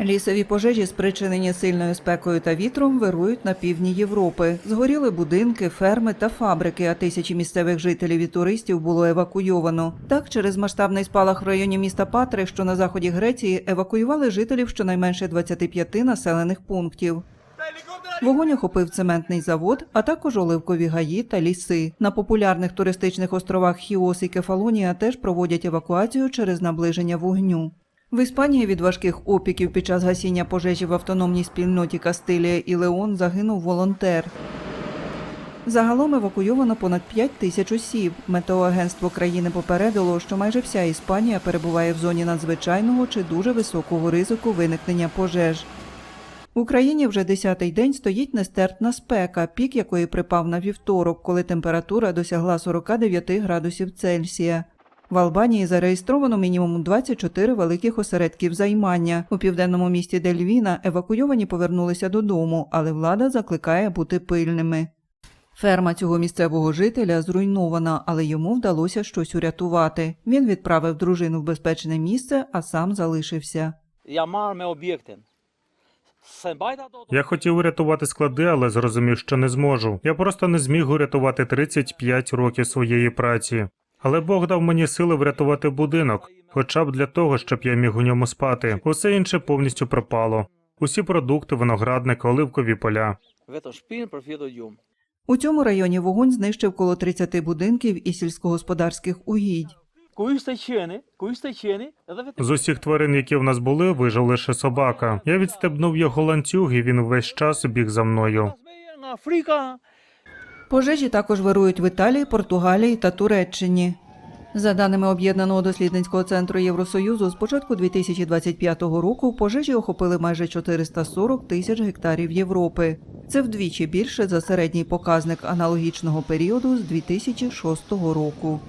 Лісові пожежі, спричинені сильною спекою та вітром, вирують на півдні Європи. Згоріли будинки, ферми та фабрики, а тисячі місцевих жителів і туристів було евакуйовано. Так, через масштабний спалах в районі міста Патри, що на заході Греції, евакуювали жителів щонайменше 25 населених пунктів. Вогонь охопив цементний завод, а також оливкові гаї та ліси. На популярних туристичних островах Хіос і Кефалонія теж проводять евакуацію через наближення вогню. В Іспанії від важких опіків під час гасіння пожежі в автономній спільноті Кастилія і Леон загинув волонтер. Загалом евакуйовано понад 5 тисяч осіб. Метеоагентство країни попередило, що майже вся Іспанія перебуває в зоні надзвичайного чи дуже високого ризику виникнення пожеж. В Україні вже десятий день стоїть нестерпна спека, пік якої припав на вівторок, коли температура досягла 49 градусів Цельсія. В Албанії зареєстровано мінімум 24 великих осередків займання. У південному місті Дельвіна евакуйовані повернулися додому, але влада закликає бути пильними. Ферма цього місцевого жителя зруйнована, але йому вдалося щось урятувати. Він відправив дружину в безпечне місце, а сам залишився. Я хотів урятувати склади, але зрозумів, що не зможу. Я просто не зміг урятувати 35 років своєї праці. Але Бог дав мені сили врятувати будинок, хоча б для того, щоб я міг у ньому спати. Усе інше повністю пропало. Усі продукти, виноградники, оливкові поля. У цьому районі вогонь знищив коло 30 будинків і сільськогосподарських угідь. З усіх тварин, які в нас були, вижив лише собака. Я відстебнув його ланцюг, і він весь час біг за мною. Пожежі також вирують в Італії, Португалії та Туреччині. За даними об'єднаного дослідницького центру Євросоюзу, з початку 2025 року пожежі охопили майже 440 тисяч гектарів Європи. Це вдвічі більше за середній показник аналогічного періоду з 2006 року.